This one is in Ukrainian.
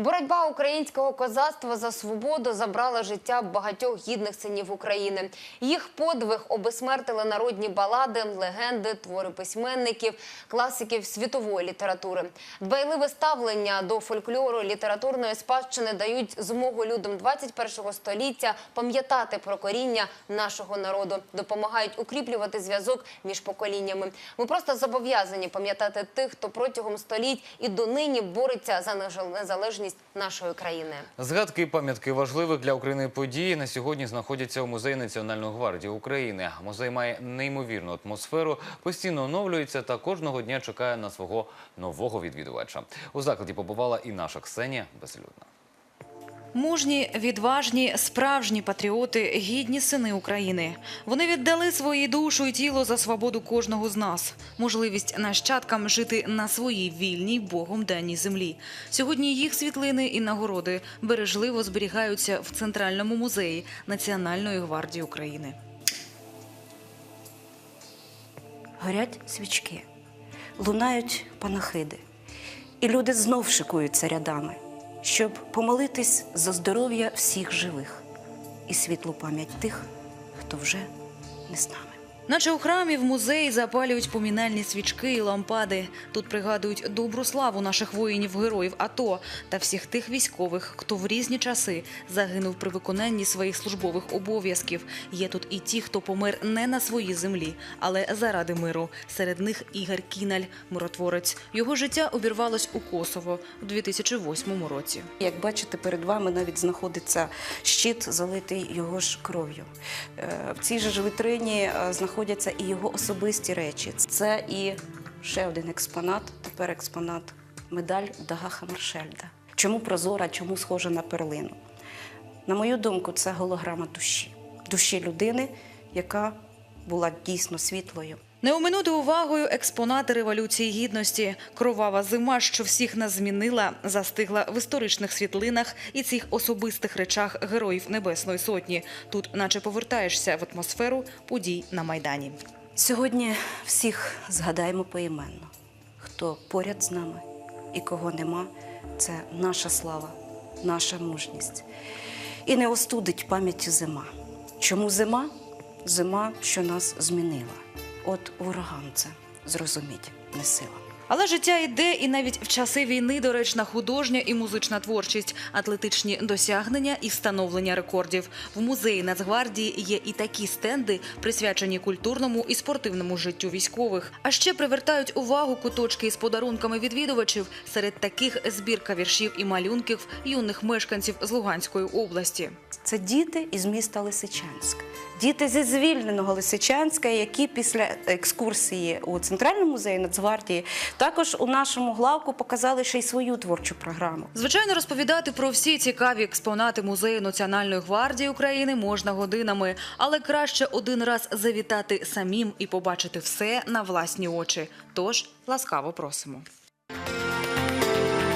Боротьба українського козацтва за свободу забрала життя багатьох гідних синів України. Їх подвиг обесмертили народні балади, легенди, твори письменників, класиків світової літератури. Дбайливе ставлення до фольклору літературної спадщини дають змогу людям 21 століття пам'ятати про коріння нашого народу, допомагають укріплювати зв'язок між поколіннями. Ми просто зобов'язані пам'ятати тих, хто протягом століть і донині бореться за незалежність нашої країни. Згадки і пам'ятки важливих для України події на сьогодні знаходяться у музеї Національної гвардії України. Музей має неймовірну атмосферу, постійно оновлюється та кожного дня чекає на свого нового відвідувача. У закладі побувала і наша Ксенія Безлюдна. Мужні, відважні, справжні патріоти, гідні сини України. Вони віддали свої душу і тіло за свободу кожного з нас, можливість нащадкам жити на своїй вільній Богом даній землі. Сьогодні їх світлини і нагороди бережливо зберігаються в центральному музеї Національної гвардії України. горять свічки, лунають панахиди, і люди знов шикуються рядами, щоб помолитись за здоров'я всіх живих і світлу пам'ять тих, хто вже не з нами. Наче у храмі в музеї запалюють помінальні свічки і лампади. Тут пригадують добру славу наших воїнів-героїв АТО та всіх тих військових, хто в різні часи загинув при виконанні своїх службових обов'язків. Є тут і ті, хто помер не на своїй землі, але заради миру. Серед них Ігор Кіналь, миротворець. Його життя обірвалось у Косово у 2008 році. Як бачите, перед вами навіть знаходиться щит, залитий його ж кров'ю. Е, В цій же ж вітрині е, знаходяться і його особисті речі. Це і ще один експонат, тепер експонат медаль Дага Хамершельда. Чому прозора, чому схожа на перлину? На мою думку, це голограма душі, душі людини, яка була дійсно світлою. Не оминути увагою експонати революції гідності. Кровава зима, що всіх нас змінила, застигла в історичних світлинах і цих особистих речах героїв Небесної Сотні. Тут, наче повертаєшся в атмосферу подій на майдані. Сьогодні всіх згадаємо поіменно. Хто поряд з нами і кого нема, це наша слава, наша мужність. І не остудить пам'яті зима. Чому зима? Зима, що нас змінила. От ворогам це зрозуміть не сила. Але життя йде, і навіть в часи війни доречна художня і музична творчість, атлетичні досягнення і встановлення рекордів. В музеї Нацгвардії є і такі стенди, присвячені культурному і спортивному життю військових. А ще привертають увагу куточки із подарунками відвідувачів. Серед таких збірка віршів і малюнків юних мешканців з Луганської області. Це діти із міста Лисичанськ. Діти зі звільненого Лисичанська, які після екскурсії у Центральному музеї Нацгвардії також у нашому главку показали ще й свою творчу програму. Звичайно, розповідати про всі цікаві експонати музею Національної гвардії України можна годинами, але краще один раз завітати самим і побачити все на власні очі. Тож ласкаво просимо.